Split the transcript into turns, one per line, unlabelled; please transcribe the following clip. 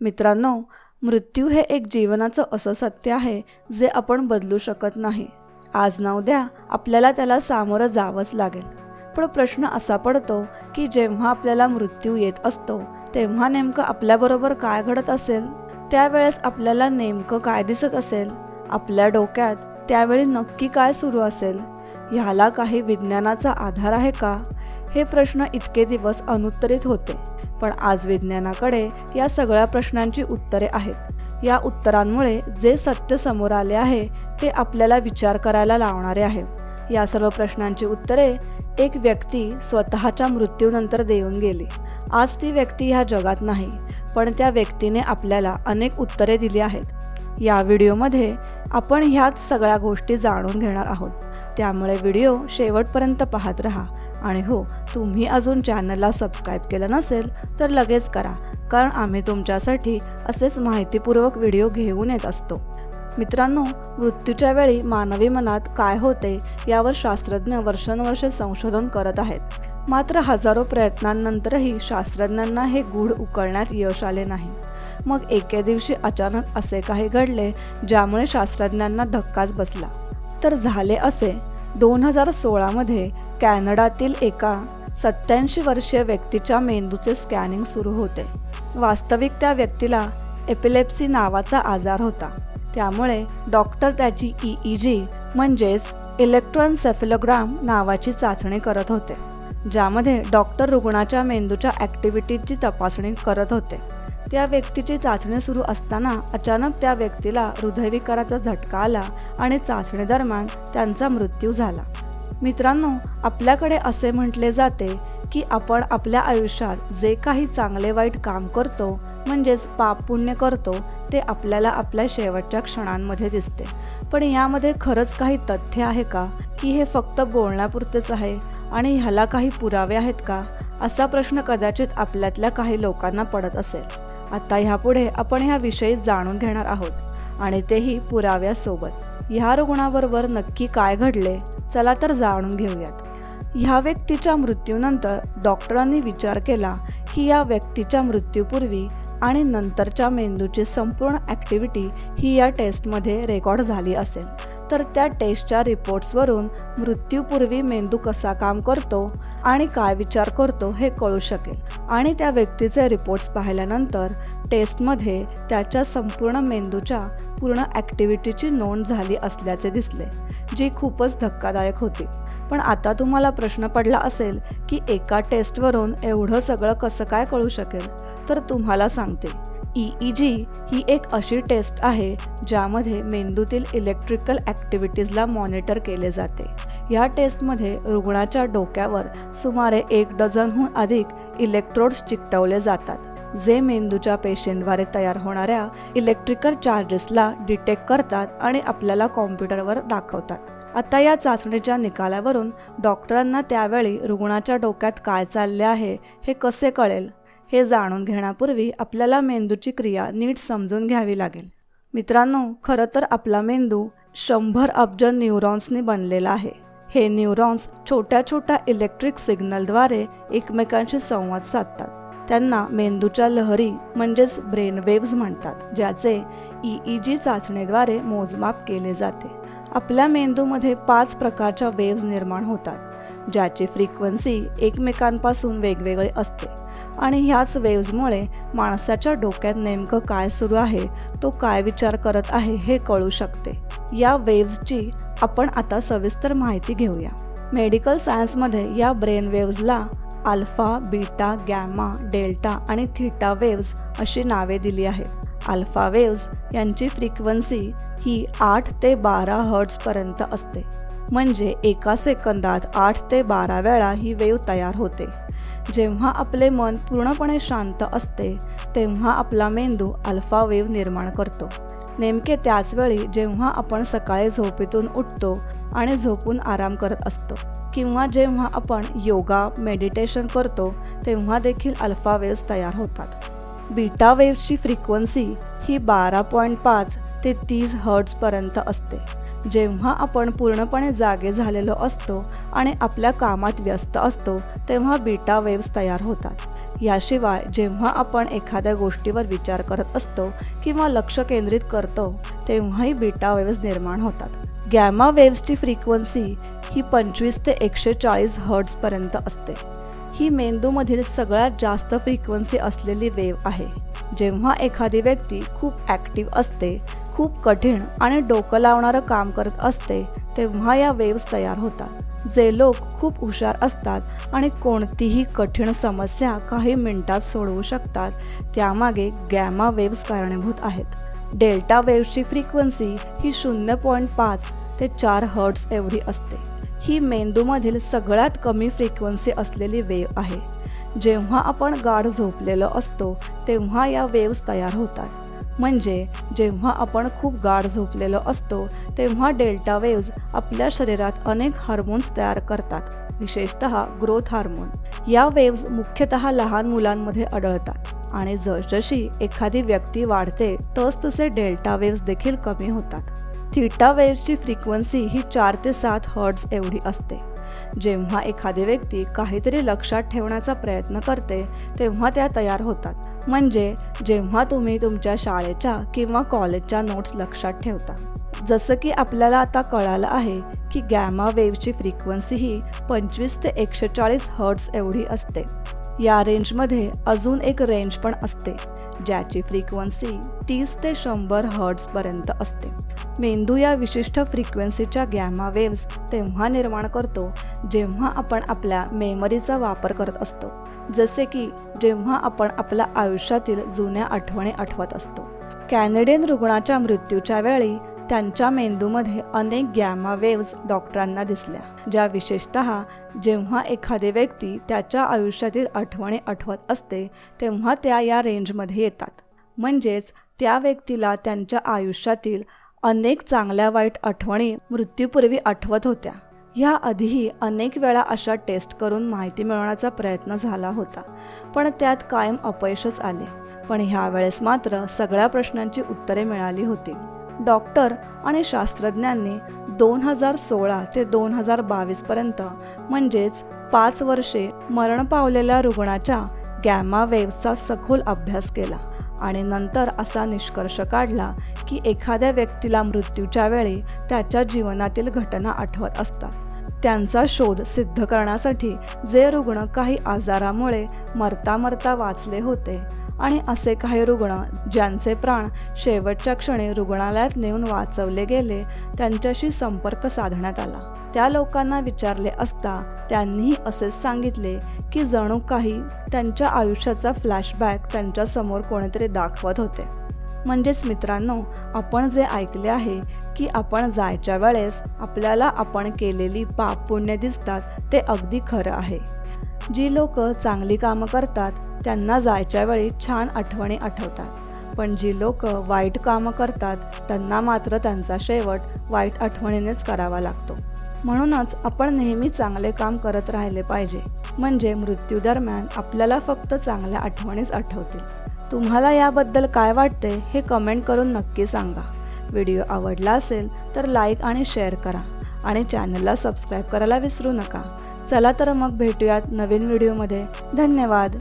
मित्रांनो मृत्यू हे एक जीवनाचं असं सत्य आहे जे आपण बदलू शकत नाही. आज ना उद्या आपल्याला त्याला सामोरं जावंच लागेल. पण प्रश्न असा पडतो की जेव्हा आपल्याला मृत्यू येत असतो तेव्हा नेमकं आपल्याबरोबर काय घडत असेल? त्यावेळेस आपल्याला नेमकं काय दिसत असेल? आपल्या डोक्यात त्यावेळी नक्की काय सुरू असेल? ह्याला काही विज्ञानाचा आधार आहे का? हे प्रश्न इतके दिवस अनुत्तरित होते. पण आज विज्ञानाकडे या सगळ्या प्रश्नांची उत्तरे आहेत. या उत्तरांमुळे जे सत्य समोर आले आहे ते आपल्याला विचार करायला लावणारे आहे. या सर्व प्रश्नांची उत्तरे एक व्यक्ती स्वतःच्या मृत्यूनंतर देऊन गेली. आज ती व्यक्ती ह्या जगात नाही पण त्या व्यक्तीने आपल्याला अनेक उत्तरे दिली आहेत. या व्हिडिओमध्ये आपण ह्याच सगळ्या गोष्टी जाणून घेणार आहोत. त्यामुळे व्हिडिओ शेवटपर्यंत पाहत राहा. आणि हो तुम्ही अजून चॅनलला सबस्क्राईब केलं नसेल तर लगेच करा कारण आम्ही तुमच्यासाठी असेच माहितीपूर्वक व्हिडिओ घेऊन येत असतो. मित्रांनो मृत्यूच्या वेळी मानवी मनात काय होते यावर शास्त्रज्ञ वर्षानुवर्षे संशोधन करत आहेत. मात्र हजारो प्रयत्नांनंतरही शास्त्रज्ञांना हे गूढ उकळण्यात यश आले नाही. मग एके दिवशी अचानक असे काही घडले ज्यामुळे शास्त्रज्ञांना धक्काच बसला. तर झाले असे. दोन हजार सोळामध्ये कॅनडातील एका सत्याऐंशी वर्षीय व्यक्तीच्या मेंदूचे स्कॅनिंग सुरू होते. वास्तविक त्या व्यक्तीला एपिलेप्सी नावाचा आजार होता. त्यामुळे डॉक्टर त्याची ई ई जी म्हणजेच इलेक्ट्रॉनसेफेलोग्राम नावाची चाचणी करत होते ज्यामध्ये डॉक्टर रुग्णाच्या मेंदूच्या ॲक्टिव्हिटीची तपासणी करत होते. त्या व्यक्तीची चाचणी सुरू असताना अचानक त्या व्यक्तीला हृदयविकाराचा झटका आला आणि चाचणी दरम्यान त्यांचा मृत्यू झाला. मित्रांनो आपल्याकडे असे म्हटले जाते की आपण आपल्या आयुष्यात जे काही चांगले वाईट काम करतो म्हणजेच पाप पुण्य करतो ते आपल्याला आपल्या शेवटच्या क्षणांमध्ये दिसते. पण यामध्ये खरंच काही तथ्य आहे का? की हे फक्त बोलण्यापुरतेच आहे? आणि ह्याला काही पुरावे आहेत का? असा प्रश्न कदाचित आपल्यातल्या काही लोकांना पडत असेल. आता ह्यापुढे आपण ह्याविषयी जाणून घेणार आहोत. आणि तेही पुराव्यासोबत. ह्या रुग्णाबरोबर नक्की काय घडले? चला तर जाणून घेऊयात. ह्या व्यक्तीच्या मृत्यूनंतर डॉक्टरांनी विचार केला की या व्यक्तीच्या मृत्यूपूर्वी आणि नंतरच्या मेंदूची संपूर्ण ॲक्टिव्हिटी ही या टेस्टमध्ये रेकॉर्ड झाली असेल. तर त्या टेस्टच्या रिपोर्ट्सवरून मृत्यूपूर्वी मेंदू कसा काम करतो आणि काय विचार करतो हे कळू शकेल. आणि त्या व्यक्तीचे रिपोर्ट्स पाहिल्यानंतर टेस्टमध्ये त्याच्या संपूर्ण मेंदूच्या पूर्ण ॲक्टिव्हिटीची नोंद झाली असल्याचे दिसले. जी खूपच धक्कादायक होती. पण आता तुम्हाला प्रश्न पडला असेल की एका टेस्टवरून एवढं सगळं कसं काय कळू शकेल? तर तुम्हाला सांगते. ई जी ही एक अशी टेस्ट आहे ज्यामध्ये मेंदूतील इलेक्ट्रिकल ॲक्टिव्हिटीजला मॉनिटर केले जाते. या टेस्टमध्ये रुग्णाच्या डोक्यावर सुमारे एक डझनहून अधिक इलेक्ट्रोड्स चिकटवले जातात. जे मेंदूच्या पेशींद्वारे तयार होणाऱ्या इलेक्ट्रिकल चार्जेसला डिटेक्ट करतात आणि आपल्याला कॉम्प्युटरवर दाखवतात. आता या चाचणीच्या निकालावरून डॉक्टरांना त्यावेळी रुग्णाच्या डोक्यात काय चालले आहे हे कसे कळेल? हे जाणून घेण्यापूर्वी आपल्याला मेंदूची क्रिया नीट समजून घ्यावी लागेल. मित्रांनो खरं तर आपला मेंदू शंभर अब्ज न्यूरॉन्सनी बनलेला आहे. हे न्यूरॉन्स छोट्या छोट्या इलेक्ट्रिक सिग्नलद्वारे एकमेकांशी संवाद साधतात. त्यांना मेंदूच्या लहरी म्हणजेच ब्रेन वेव्ज म्हणतात ज्याचे ई जी चाचणीद्वारे मोजमाप केले जाते. आपल्या मेंदूमध्ये पाच प्रकारच्या वेव्ज निर्माण होतात ज्याची फ्रिक्वेन्सी एकमेकांपासून वेगवेगळी असते. आणि ह्याच वेव्जमुळे माणसाच्या डोक्यात नेमकं काय सुरू आहे तो काय विचार करत आहे हे कळू शकते. या वेव्जची आपण आता सविस्तर माहिती घेऊया. मेडिकल सायन्समध्ये या ब्रेन वेव्जला अल्फा बीटा गॅमा डेल्टा आणि थिटा वेव्ज अशी नावे दिली आहेत. अल्फा वेव्ज यांची फ्रिक्वेन्सी ही आठ ते बारा हर्ट्सपर्यंत असते. म्हणजे एका सेकंदात आठ ते बारा वेळा ही वेव तयार होते. जेव्हा आपले मन पूर्णपणे शांत असते तेव्हा आपला मेंदू अल्फा वेव्ह निर्माण करतो. नेमके त्याचवेळी जेव्हा आपण सकाळी झोपेतून उठतो आणि झोपून आराम करत असतो. किंवा जेव्हा आपण योगा मेडिटेशन करतो तेव्हा देखील अल्फा वेव्स तयार होतात. बीटा वेव्हची फ्रिक्वेन्सी ही बारा पॉईंट पाच ते तीस हर्ट्सपर्यंत असते. जेव्हा आपण पूर्णपणे जागे झालेलो असतो आणि आपल्या कामात व्यस्त असतो तेव्हा बीटा वेव्स तयार होतात. याशिवाय जेव्हा आपण एखाद्या गोष्टीवर विचार करत असतो किंवा लक्ष केंद्रित करतो तेव्हाही बीटा वेव्स निर्माण होतात. गॅमा वेव्सची फ्रिक्वन्सी ही पंचवीस ते एकशे चाळीस हर्ट्सपर्यंत असते. ही मेंदूमधील सगळ्यात जास्त फ्रिक्वन्सी असलेली वेव्ह आहे. जेव्हा एखादी व्यक्ती खूप ॲक्टिव्ह असते खूप कठीण आणि डोकं लावणारं काम करत असते तेव्हा या वेव्स तयार होतात. जे लोक खूप हुशार असतात आणि कोणतीही कठीण समस्या काही मिनिटात सोडवू शकतात त्यामागे गॅमा वेव्स कारणीभूत आहेत. डेल्टा वेव्हची फ्रिक्वेन्सी ही शून्य पॉईंट पाच ते चार हर्ट्स एवढी असते. ही मेंदूमधील सगळ्यात कमी फ्रिक्वेन्सी असलेली वेव्ह आहे. जेव्हा आपण गाढ झोपलेलो असतो तेव्हा या वेव्स तयार होतात. म्हणजे जेव्हा आपण खूप गाढ झोपलेलो असतो तेव्हा डेल्टा वेव्ज आपल्या शरीरात अनेक हार्मोन्स तयार करतात विशेषत ग्रोथ हार्मोन. या वेव्ज मुख्यतः लहान मुलांमध्ये आढळतात. आणि जसजशी एखादी व्यक्ती वाढते तस तसे डेल्टा वेव्स देखील कमी होतात. थिटा वेव्सची फ्रिक्वेन्सी ही चार ते सात हर्ट्स एवढी असते. जेव्हा एखादी व्यक्ती काहीतरी लक्षात ठेवण्याचा प्रयत्न करते तेव्हा त्या तयार होतात. म्हणजे जेव्हा तुम्ही तुमच्या शाळेच्या किंवा कॉलेजच्या नोट्स लक्षात ठेवता. जसं की आपल्याला आता कळालं आहे की गॅमा वेव्हची फ्रिक्वेन्सी ही पंचवीस ते एकशे चाळीस हर्ट्स एवढी असते. या रेंजमध्ये अजून एक रेंज पण असते ज्याची फ्रिक्वेन्सी तीस ते शंभर हर्ट्सपर्यंत असते. मेंदू या विशिष्ट फ्रिक्वेन्सीच्या गॅमा वेव्स तेव्हा निर्माण करतो जेव्हा आपण आपल्या मेमरीचा वापर करत असतो. जसे की जेव्हा आपण आपल्या आयुष्यातील जुन्या आठवणी आठवत असतो. कॅनेडियन रुग्णाच्या मृत्यूच्या वेळी त्यांच्या मेंदूमध्ये अनेक गॅमा वेव्ज डॉक्टरांना दिसल्या ज्या विशेषत जेव्हा एखादी व्यक्ती त्याच्या आयुष्यातील आठवणी आठवत असते तेव्हा त्या या रेंजमध्ये येतात. म्हणजेच त्या व्यक्तीला त्यांच्या आयुष्यातील अनेक चांगल्या वाईट आठवणी मृत्यूपूर्वी आठवत होत्या. ह्या आधीही अनेक वेळा अशा टेस्ट करून माहिती मिळवण्याचा प्रयत्न झाला होता पण त्यात कायम अपयशच आले. पण ह्यावेळेस मात्र सगळ्या प्रश्नांची उत्तरे मिळाली होती. डॉक्टर आणि शास्त्रज्ञांनी दोन हजार सोळा ते दोन हजार बावीसपर्यंत म्हणजेच पाच वर्षे मरण पावलेल्या रुग्णाच्या गॅमा वेव्हचा सखोल अभ्यास केला आणि नंतर असा निष्कर्ष काढला की एखाद्या व्यक्तीला मृत्यूच्या वेळी त्याच्या जीवनातील घटना आठवत असतात. त्यांचा शोध सिद्ध करण्यासाठी जे रुग्ण काही आजारामुळे मरता मरता वाचले होते आणि असे काही रुग्ण ज्यांचे प्राण शेवटच्या क्षणी रुग्णालयात नेऊन वाचवले गेले त्यांच्याशी संपर्क साधण्यात आला. त्या लोकांना विचारले असता त्यांनीही असेच सांगितले की जणू काही त्यांच्या आयुष्याचा फ्लॅशबॅक त्यांच्यासमोर कोणीतरी दाखवत होते. म्हणजेच मित्रांनो आपण जे ऐकले आहे की आपण जायच्या वेळेस आपल्याला आपण केलेली पाप पुण्य दिसतात ते अगदी खरं आहे. जी लोक चांगली कामं करतात त्यांना जायच्या वेळी छान आठवणी आठवतात. पण जी लोक वाईट कामं करतात त्यांना मात्र त्यांचा शेवट वाईट आठवणीनेच करावा लागतो. म्हणूनच आपण नेहमी चांगले काम करत राहिले पाहिजे. म्हणजे मृत्यू दरम्यान आपल्याला फक्त चांगल्या आठवणीच आठवतील. तुम्हाला याबद्दल काय वाटते हे कमेंट करून नक्की सांगा. व्हिडिओ आवडला असेल तर लाईक आणि शेअर करा. आणि चॅनलला सबस्क्राईब करायला विसरू नका. चला तर मग भेटूयात नवीन व्हिडिओमध्ये. धन्यवाद.